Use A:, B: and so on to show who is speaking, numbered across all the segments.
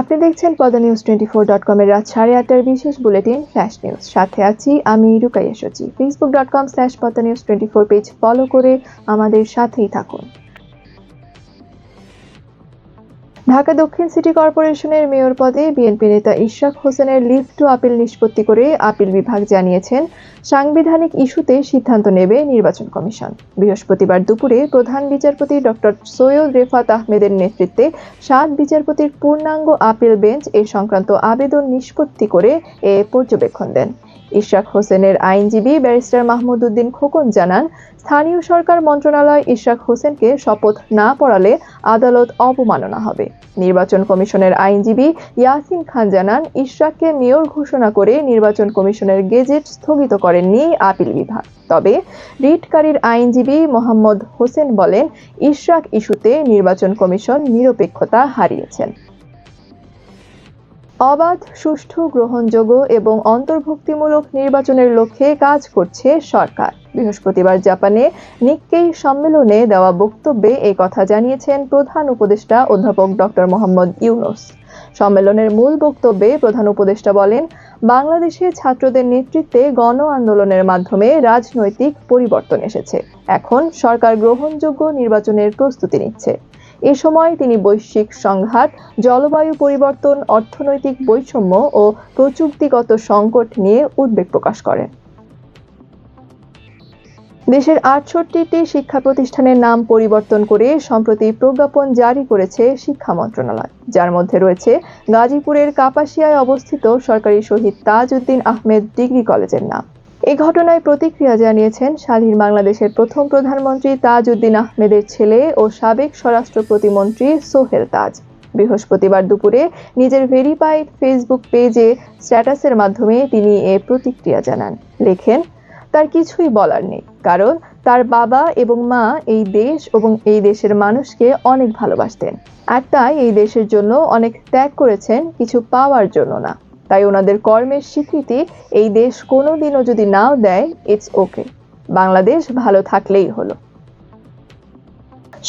A: আপনি দেখছেন পদা নিউজ টোয়েন্টি ফোর ডট কমের রাত সাড়ে আটটার বিশেষ বুলেটিন ফ্ল্যাশ নিউজ সাথে আছি আমি Rukaiya Sachi Facebook dot com slash Padma news twenty four page follow করে আমাদের সাথেই থাকুন ঢাকা দক্ষিণ সিটি কর্পোরেশনের মেয়র পদে বিএনপি নেতা ইশরাক হোসেনের লিভ টু আপিল নিষ্পত্তি করে আপিল বিভাগ জানিয়েছেন সাংবিধানিক ইস্যুতে সিদ্ধান্ত নেবে নির্বাচন কমিশন বৃহস্পতিবার দুপুরে প্রধান বিচারপতি ডক্টর সৈয়দ রেফাত আহমেদের নেতৃত্বে সাত বিচারপতির পূর্ণাঙ্গ আপিল বেঞ্চ এ সংক্রান্ত আবেদন নিষ্পত্তি করে এ পর্যবেক্ষণ দেন ইশরাক হোসেনের আইনজীবী ব্যারিস্টার মাহমুদ উদ্দিন খোকন জানান স্থানীয় সরকার মন্ত্রণালয় ইশরাক হোসেনকে শপথ না পড়ালে আদালত অবমাননা হবে নির্বাচন কমিশনের আইনজীবী ইয়াসিন খান জানান ইশরাককে মেয়র ঘোষণা করে নির্বাচন কমিশনের গেজেট স্থগিত করেননি আপিল বিভাগ তবে রিটকারীর আইনজীবী মোহাম্মদ হোসেন বলেন ইশরাক ইস্যুতে নির্বাচন কমিশন নিরপেক্ষতা হারিয়েছেন অবাধ সুষ্ঠু গ্রহণযোগ্য এবং অন্তর্ভুক্তিমূলক নির্বাচনের লক্ষ্যে কাজ করছে সরকার বৃহস্পতিবার জাপানে নিক্কেই সম্মেলনে দেওয়া বক্তব্যে এই কথা জানিয়েছেন প্রধান উপদেষ্টা অধ্যাপক ডক্টর মোহাম্মদ ইউনুস সম্মেলনের মূল বক্তব্যে প্রধান উপদেষ্টা বলেন বাংলাদেশে ছাত্রদের নেতৃত্বে গণ আন্দোলনের মাধ্যমে রাজনৈতিক পরিবর্তন এসেছে এখন সরকার গ্রহণযোগ্য নির্বাচনের প্রস্তুতি নিচ্ছে এ সময় তিনি বৈশ্বিক সংঘাত জলবায়ু পরিবর্তন অর্থনৈতিক বৈষম্য ও প্রযুক্তিগত সংকট নিয়ে উদ্বেগ প্রকাশ করেন দেশের আটষট্টিটি শিক্ষা প্রতিষ্ঠানের নাম পরিবর্তন করে সম্প্রতি প্রজ্ঞাপন জারি করেছে শিক্ষা মন্ত্রণালয় যার মধ্যে রয়েছে গাজীপুরের কাপাসিয়ায় অবস্থিত সরকারি শহীদ তাজউদ্দিন আহমেদ ডিগ্রি কলেজের নাম এ ঘটনায় প্রতিক্রিয়া জানিয়েছেন স্বাধীন বাংলাদেশের প্রথম প্রধানমন্ত্রী তাজউদ্দিন আহমেদের ছেলে ও সাবেক স্বরাষ্ট্র প্রতিমন্ত্রী সোহেল তাজ বৃহস্পতিবার দুপুরে নিজের ভেরিফাইড ফেসবুক পেজে স্ট্যাটাসের মাধ্যমে তিনি এ প্রতিক্রিয়া জানান লেখেন তার কিছুই বলার নেই কারণ তার বাবা এবং মা এই দেশ এবং এই দেশের মানুষকে অনেক ভালোবাসতেন আর তাই এই দেশের জন্য অনেক ত্যাগ করেছেন কিছু পাওয়ার জন্য না তাই ওনাদের কর্মের স্বীকৃতি এই দেশ কোনো দিনও যদি নাও দেয় ইটস ওকে বাংলাদেশ ভালো থাকলেই হলো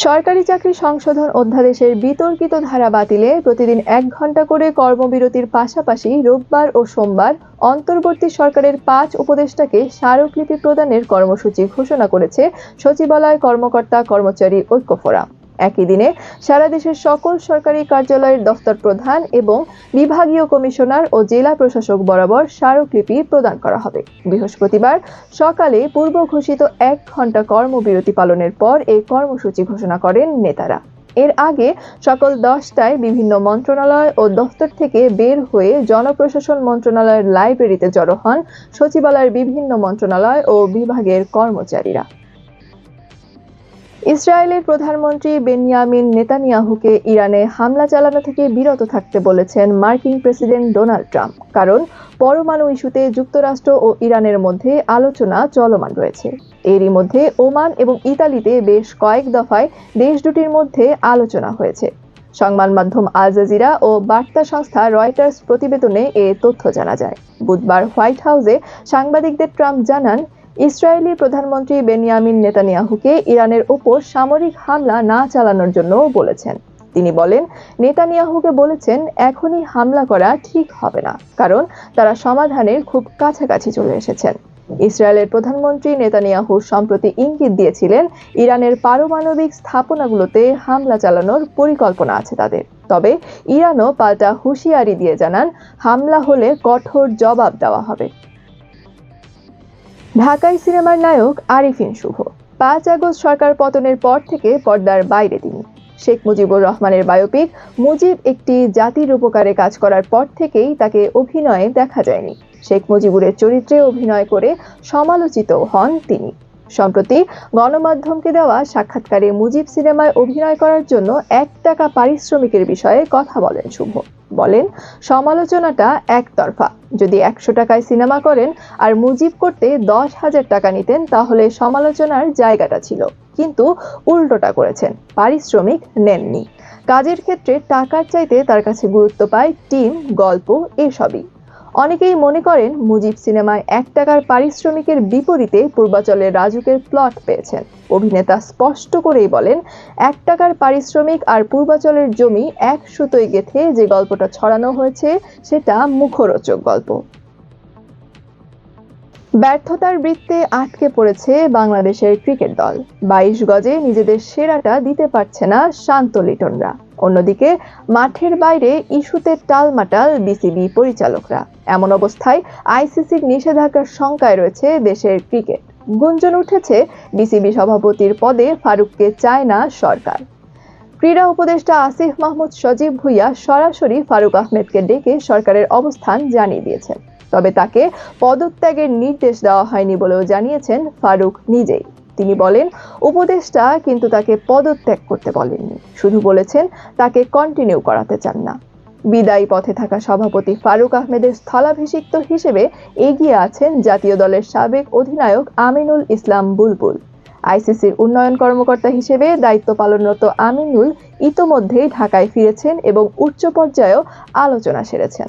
A: সরকারি চাকরি সংশোধন অধ্যাদেশের বিতর্কিত ধারা বাতিলে প্রতিদিন এক ঘন্টা করে কর্মবিরতির পাশাপাশি রোববার ও সোমবার অন্তর্বর্তী সরকারের পাঁচ উপদেষ্টাকে স্মারকলিপি প্রদানের কর্মসূচি ঘোষণা করেছে সচিবালয় কর্মকর্তা কর্মচারী ঐক্য ফোরাম একই দিনে সারা দেশের সকল সরকারি কার্যালয়ের দফতর প্রধান এবং বিভাগীয় কমিশনার ও জেলা প্রশাসক বরাবর স্মারকলিপি প্রদান করা হবে বৃহস্পতিবার সকালে পূর্ব ঘোষিত এক ঘন্টা কর্মবিরতি পালনের পর এই কর্মসূচি ঘোষণা করেন নেতারা এর আগে সকাল দশটায় বিভিন্ন মন্ত্রণালয় ও দফতর থেকে বের হয়ে জনপ্রশাসন মন্ত্রণালয়ের লাইব্রেরিতে জড়ো হন সচিবালয়ের বিভিন্ন মন্ত্রণালয় ও বিভাগের কর্মচারীরা ইসরায়েলের প্রধানমন্ত্রী বেনিয়ামিন নেতানিয়াহুকে ইরানে হামলা চালানো থেকে বিরত থাকতে বলেছেন মার্কিন প্রেসিডেন্ট ডোনাল্ড ট্রাম্প কারণ পরমাণু ইস্যুতে যুক্তরাষ্ট্র ও ইরানের মধ্যে আলোচনা চলমান রয়েছে এরই মধ্যে ওমান এবং ইতালিতে বেশ কয়েক দফায় দেশ দুটির মধ্যে আলোচনা হয়েছে সংবাদ মাধ্যম আল জাজিরা ও বার্তা সংস্থা রয়টার্স প্রতিবেদনে এ তথ্য জানা যায় বুধবার হোয়াইট হাউসে সাংবাদিকদের ট্রাম্প জানান ইসরায়েলি প্রধানমন্ত্রী বেনিয়ামিন নেতানিয়াহুকে ইরানের ওপর সামরিক হামলা না চালানোর জন্য বলেছেন তিনি বলেন নেতানিয়াহুকে বলেছেন এখনই হামলা করা ঠিক হবে না কারণ তারা সমাধানের খুব কাছাকাছি চলে এসেছেন ইসরায়েলের প্রধানমন্ত্রী নেতানিয়াহু সম্প্রতি ইঙ্গিত দিয়েছিলেন ইরানের পারমাণবিক স্থাপনাগুলোতে হামলা চালানোর পরিকল্পনা আছে তাদের তবে ইরানও পাল্টা হুঁশিয়ারি দিয়ে জানান হামলা হলে কঠোর জবাব দেওয়া হবে ঢাকাই সিনেমার নায়ক আরিফিন শুভ পাঁচ আগস্ট সরকার পতনের পর থেকে পর্দার বাইরে তিনি শেখ মুজিবুর রহমানের বায়োপিক মুজিব একটি জাতির উপকারে কাজ করার পর থেকেই তাকে অভিনয়ে দেখা যায়নি শেখ মুজিবুরের চরিত্রে অভিনয় করে সমালোচিত হন তিনি সম্প্রতি গণমাধ্যমকে দেওয়া সাক্ষাৎকারে মুজিব সিনেমায় অভিনয় করার জন্য এক টাকা পারিশ্রমিকের বিষয়ে কথা বলেন শুভ বলেন সমালোচনাটা একতরফা যদি একশো টাকায় সিনেমা করেন আর মুজিব করতে দশ হাজার টাকা নিতেন তাহলে সমালোচনার জায়গাটা ছিল কিন্তু উল্টোটা করেছেন পারিশ্রমিক নেননি কাজের ক্ষেত্রে টাকার চাইতে তার কাছে গুরুত্ব পায় টিম গল্প এসবই অনেকেই মনে করেন মুজিব সিনেমায় এক টাকার পারিশ্রমিকের বিপরীতে পূর্বাচলের রাজুকের প্লট পেয়েছেন অভিনেতা স্পষ্ট করেই বলেন এক টাকার পারিশ্রমিক আর পূর্বাচলের জমি এক সুতোয় গেথে যে গল্পটা ছড়ানো হয়েছে সেটা মুখরোচক গল্প ব্যর্থতার বৃত্তে আটকে পড়েছে বাংলাদেশের ক্রিকেট দল বাইশ গজে নিজেদের সেরাটা দিতে পারছে না শান্ত লিটনরা অন্যদিকে মাঠের বাইরে ইস্যুতে টালমাটাল বিসিবি পরিচালকরা এমন অবস্থায় আইসিসির নিষেধাজ্ঞার শঙ্কায় রয়েছে দেশের ক্রিকেট গুঞ্জন উঠেছে বিসিবি সভাপতির পদে ফারুককে চায় না সরকার ক্রীড়া উপদেষ্টা আসিফ মাহমুদ সজীব ভুইয়া সরাসরি ফারুক আহমেদকে ডেকে সরকারের অবস্থান জানিয়ে দিয়েছেন তবে তাকে পদত্যাগের নির্দেশ দেওয়া হয়নি বলেও জানিয়েছেন ফারুক নিজেই তিনি বলেন উপদেষ্টা কিন্তু তাকে পদত্যাগ করতে বলেননি শুধু বলেছেন তাকে কন্টিনিউ করাতে চান না বিদায়ী পথে থাকা সভাপতি ফারুক আহমেদের স্থলাভিষিক্ত হিসেবে এগিয়ে আছেন জাতীয় দলের সাবেক অধিনায়ক আমিনুল ইসলাম বুলবুল আইসিসির উন্নয়ন কর্মকর্তা হিসেবে দায়িত্ব পালনরত আমিনুল ইতোমধ্যেই ঢাকায় ফিরেছেন এবং উচ্চ পর্যায়েও আলোচনা সেরেছেন